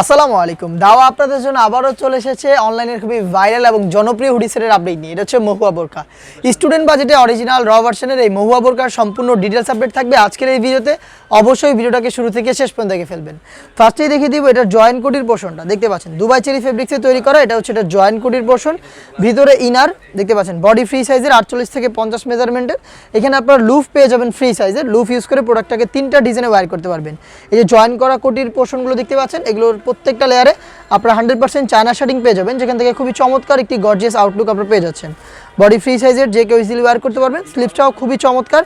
আসসালামু আলাইকুম। দাওয়া আপনাদের জন্য আবারও চলে এসেছে অনলাইনের খুবই ভাইরাল এবং জনপ্রিয় হুডিসের আপডেট নিয়ে। এটা হচ্ছে মহুয়া বোরকা। স্টুডেন্ট বাজেটে অরিজিনাল র ভার্সনের এই মহুয়া বোরকার সম্পূর্ণ ডিটেলস আপডেট থাকবে আজকের এই ভিডিওতে অবশ্যই ভিডিওটাকে শুরু থেকে শেষ পর্যন্ত দেখে ফেলবেন। ফার্স্টেই দেখিয়ে দিব এটা জয়েন্ট কোটির পোর্শনটা দেখতে পাচ্ছেন, দুবাই চেরি ফেব্রিক্সে তৈরি করা, এটা হচ্ছে এটা জয়েন্ট কোটির পোর্শন ভিতরে ইনার দেখতে পাচ্ছেন বডি ফ্রি সাইজের আটচল্লিশ থেকে পঞ্চাশ মেজারমেন্টের এখানে আপনার লুফ পেয়ে যাবেন ফ্রি সাইজের লুফ ইউজ করে প্রোডাক্টটাকে তিনটা ডিজাইনে ওয়্যার করতে পারবেন। এই যে জয়েন করা কোটির পোর্শনগুলো দেখতে পাচ্ছেন, এগুলোর প্রত্যেকটা লেয়ারে আপনারা হান্ড্রেড পার্সেন্ট চায়না শার্টিং পেয়ে যাবেন, যেখান থেকে খুবই চমৎকার একটি গর্জিয়াস আউটলুক আপনারা পেয়ে যাচ্ছেন। বডি ফ্রি সাইজের যে কেউ ইজিলি ওয়ার করতে পারবেন। স্লিপসটাও খুবই চমৎকার।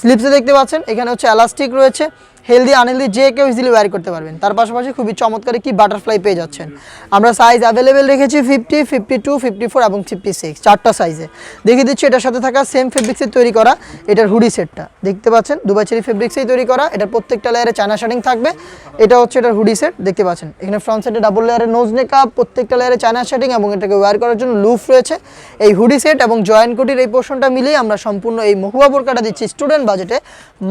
স্লিপসে দেখতে পাচ্ছেন, এখানে হচ্ছে এলাস্টিক রয়েছে। হেলদি আনহেলদি যে কেউ ইজিলি ওয়ার করতে পারবেন। তার পাশাপাশি খুবই চমৎকার একটি বাটারফ্লাই পেয়ে যাচ্ছেন। আমরা সাইজ অ্যাভেলেবেল রেখেছি fifty fifty two fifty four এবং ফিফটি সিক্স চারটা সাইজে দেখিয়ে দিচ্ছি, এটার সাথে থাকা সেম ফেব্রিক্সের তৈরি করা। এটার হুডি সেটটা দেখতে পাচ্ছেন দুবাই চেরি ফেব্রিক্সেই তৈরি করা। এটার প্রত্যেকটা লেয়ারে চায়না শার্টিং থাকবে। এটা হচ্ছে এটার হুডি সেট দেখতে পাচ্ছেন। এখানে ফ্রন্ট সাইডে ডাবল লেয়ারের নোজ নেকআপ প্রত্যেকটা লেয়ারে চায়না শার্টিং এবং এটাকে ওয়ার করার জন্য লুফ রয়েছে। এই হুডি সেট এবং জয়েন্ট কোটির এই পোর্শনটা মিলিয়ে আমরা সম্পূর্ণ এই মহুয়া বোরকাটা দিচ্ছি স্টুডেন্ট বাজেটে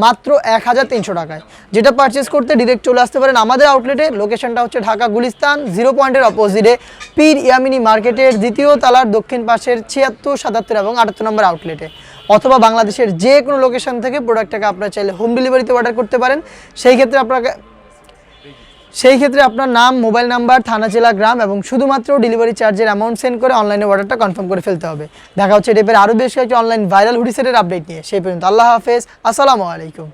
মাত্র এক হাজার তিনশো টাকায়। যেটা পারচেস করতে ডিরেক্ট চলে আসতে পারেন আমাদের আউটলেটে লোকেশনটা হচ্ছে ঢাকা গুলিস্তান জিরো পয়েন্টের অপোজিটে পীর ইয়ামিনী মার্কেটের দ্বিতীয় তালার দক্ষিণ পাশের ছিয়াত্তর, সাতাত্তর এবং আটাত্তর নম্বর আউটলেটে অথবা বাংলাদেশের যে কোনো লোকেশন থেকে প্রোডাক্টটাকে আপনারা চাইলে হোম ডেলিভারিতে অর্ডার করতে পারেন। সেই ক্ষেত্রে আপনাকে সেই ক্ষেত্রে আপনার নাম, মোবাইল নাম্বার, থানা, জেলা, গ্রাম এবং শুধুমাত্র ডেলিভারি চার্জের অ্যামাউন্ট সেন্ড করে অনলাইনে অর্ডারটা কনফার্ম করে ফেলতে হবে। দেখা হচ্ছে এটার আরও বেশ কয়েকটি অনলাইন ভাইরাল হুডিসেটের আপডেট নিয়ে। সেই পর্যন্ত আল্লাহ হাফেজ। আসসালামু আলাইকুম।